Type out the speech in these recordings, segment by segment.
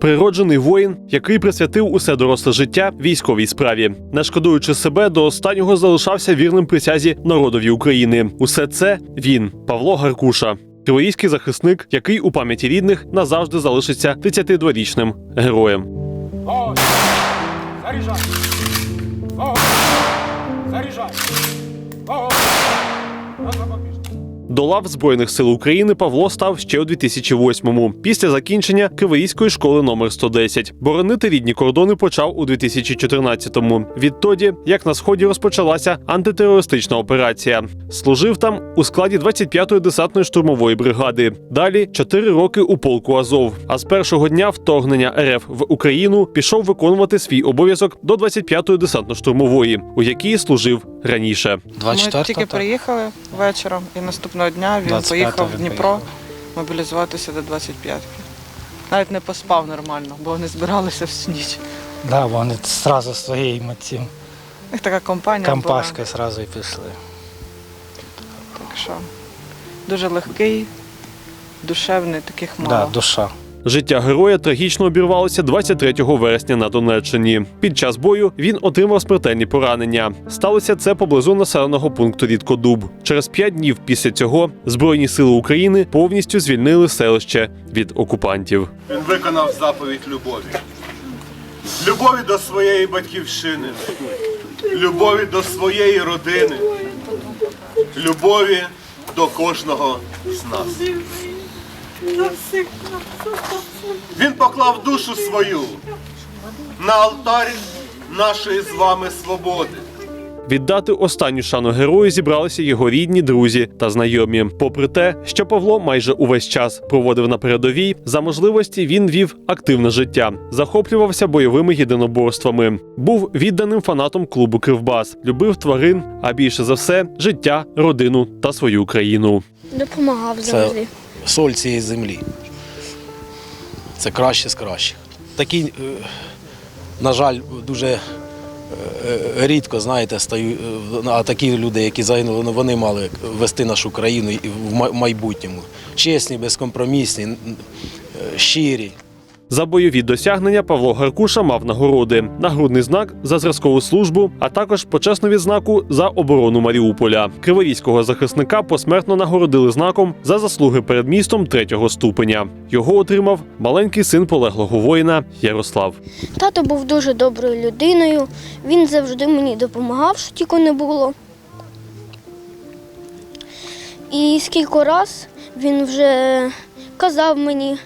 Природжений воїн, який присвятив усе доросле життя військовій справі, не шкодуючи себе, до останнього залишався вірним присязі народові України. Усе це він, Павло Гаркуша, криворізький захисник, який у пам'яті рідних назавжди залишиться 32-річним героєм. Вогонь! Заряжай! Вогонь! До лав Збройних сил України Павло став ще у 2008-му, після закінчення Криворізької школи номер 110. Боронити рідні кордони почав у 2014-му. Відтоді, як на сході розпочалася антитерористична операція, служив там у складі 25-ї десантної штурмової бригади. Далі 4 роки у полку Азов. А з першого дня вторгнення РФ в Україну пішов виконувати свій обов'язок до 25-ї десантно-штурмової, у якій служив раніше. Ми 24 тільки приїхали вечором, і наступного дня він поїхав в Дніпро поїхав. мобілізуватися до 25-ки. Навіть не поспав нормально, бо вони збиралися всю ніч. Да, вони одразу своєю цим Їх така компанія компашкою одразу і пішли. Так що дуже легкий, душевний, таких мало. Да, душа. Життя героя трагічно обірвалося 23 вересня на Донеччині. Під час бою він отримав смертельні поранення. Сталося це поблизу населеного пункту Рідкодуб. Через п'ять днів після цього Збройні сили України повністю звільнили селище від окупантів. Він виконав заповідь любові. Любові до своєї батьківщини, любові до своєї родини, любові до кожного з нас. Він поклав душу свою на алтарі нашої з вами свободи. Віддати останню шану герою зібралися його рідні, друзі та знайомі. Попри те, що Павло майже увесь час проводив на передовій, за можливості він вів активне життя, захоплювався бойовими єдиноборствами, був відданим фанатом клубу Кривбас, любив тварин, а більше за все життя, родину та свою країну. Допомагав завжди. соль цієї землі. Це краще з кращих. Такі, е, на жаль, дуже рідко, знаєте, стаю, е, а такі люди, які загинули, ну, вони мали вести нашу країну в майбутньому. Чесні, безкомпромісні, е, щирі. За бойові досягнення Павло Гаркуша мав нагороди: нагрудний знак за зразкову службу, а також почесну відзнаку за оборону Маріуполя. Криворізького захисника посмертно нагородили знаком за заслуги перед містом третього ступеня. Його отримав маленький син полеглого воїна Ярослав. Тато був дуже доброю людиною. Він завжди мені допомагав, що тільки не було. І скільки раз він вже казав мені,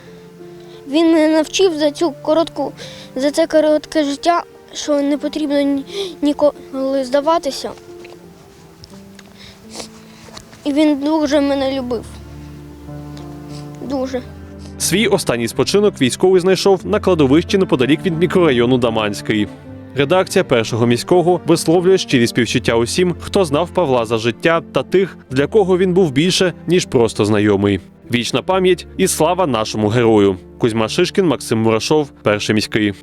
він мене навчив за цю коротку, за це коротке життя, що не потрібно ніколи здаватися. І він дуже мене любив. Дуже. Свій останній спочинок військовий знайшов на кладовищі неподалік від мікрорайону Даманський. Редакція першого міського висловлює щирі співчуття усім, хто знав Павла за життя та тих, для кого він був більше ніж просто знайомий. Вічна пам'ять і слава нашому герою. Кузьма Шишкін, Максим Мурашов, перший міський.